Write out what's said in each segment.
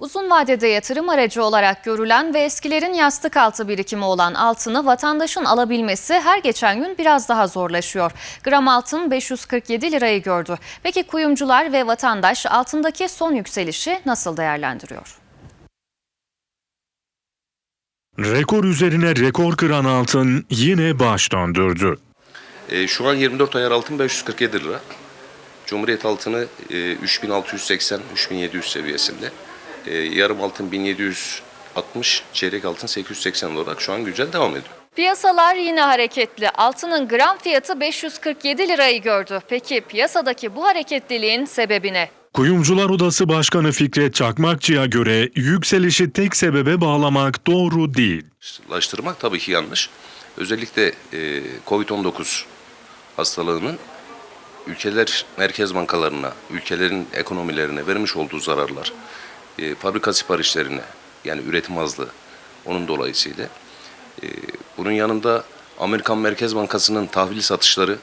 Uzun vadede yatırım aracı olarak görülen ve eskilerin yastık altı birikimi olan altını vatandaşın alabilmesi her geçen gün biraz daha zorlaşıyor. Gram altın 547 lirayı gördü. Peki kuyumcular ve vatandaş altındaki son yükselişi nasıl değerlendiriyor? Rekor üzerine rekor kıran altın yine baş döndürdü. E, şu an 24 ayar altın 547 lira. Cumhuriyet altını e, 3680-3700 seviyesinde. E, yarım altın 1760, çeyrek altın 880 olarak şu an güncel devam ediyor. Piyasalar yine hareketli. Altının gram fiyatı 547 lirayı gördü. Peki piyasadaki bu hareketliliğin sebebi ne? Kuyumcular Odası Başkanı Fikret Çakmakçı'ya göre yükselişi tek sebebe bağlamak doğru değil. Laştırmak tabii ki yanlış. Özellikle e, Covid-19 hastalığının ülkeler merkez bankalarına, ülkelerin ekonomilerine vermiş olduğu zararlar, e, fabrika siparişlerine yani üretim azlığı onun dolayısıyla e, bunun yanında Amerikan Merkez Bankası'nın tahvil satışları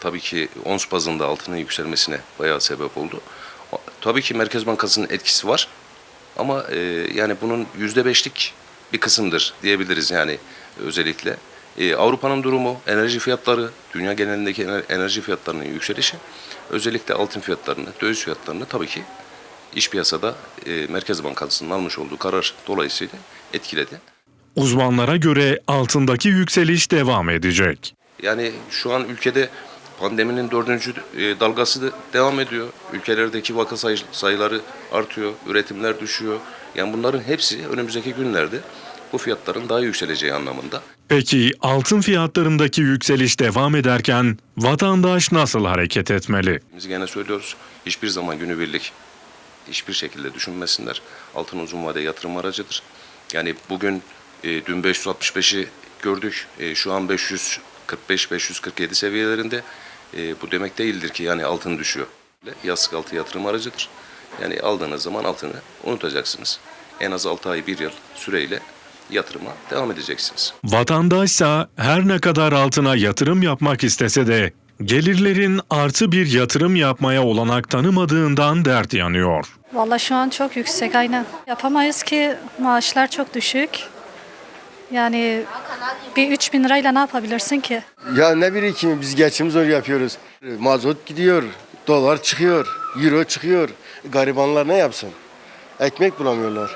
tabii ki ons bazında altının yükselmesine bayağı sebep oldu. Tabii ki Merkez Bankası'nın etkisi var ama e, yani bunun yüzde beşlik bir kısımdır diyebiliriz yani özellikle. E, Avrupa'nın durumu, enerji fiyatları, dünya genelindeki ener- enerji fiyatlarının yükselişi, özellikle altın fiyatlarını, döviz fiyatlarını tabii ki iş piyasada e, Merkez Bankası'nın almış olduğu karar dolayısıyla etkiledi. Uzmanlara göre altındaki yükseliş devam edecek. Yani şu an ülkede pandeminin dördüncü e, dalgası da devam ediyor. Ülkelerdeki vaka sayı- sayıları artıyor, üretimler düşüyor. Yani bunların hepsi önümüzdeki günlerde bu fiyatların daha yükseleceği anlamında. Peki altın fiyatlarındaki yükseliş devam ederken vatandaş nasıl hareket etmeli? Biz gene söylüyoruz hiçbir zaman günübirlik hiçbir şekilde düşünmesinler. Altın uzun vade yatırım aracıdır. Yani bugün e, dün 565'i gördük. E, şu an 545-547 seviyelerinde. E, bu demek değildir ki yani altın düşüyor. Yastık altı yatırım aracıdır. Yani aldığınız zaman altını unutacaksınız. En az 6 ay 1 yıl süreyle yatırıma devam edeceksiniz. Vatandaşsa her ne kadar altına yatırım yapmak istese de gelirlerin artı bir yatırım yapmaya olanak tanımadığından dert yanıyor. Valla şu an çok yüksek aynen. Yapamayız ki maaşlar çok düşük. Yani bir 3 bin lirayla ne yapabilirsin ki? Ya ne birikimi biz geçim zor yapıyoruz. Mazot gidiyor, dolar çıkıyor, euro çıkıyor. Garibanlar ne yapsın? Ekmek bulamıyorlar.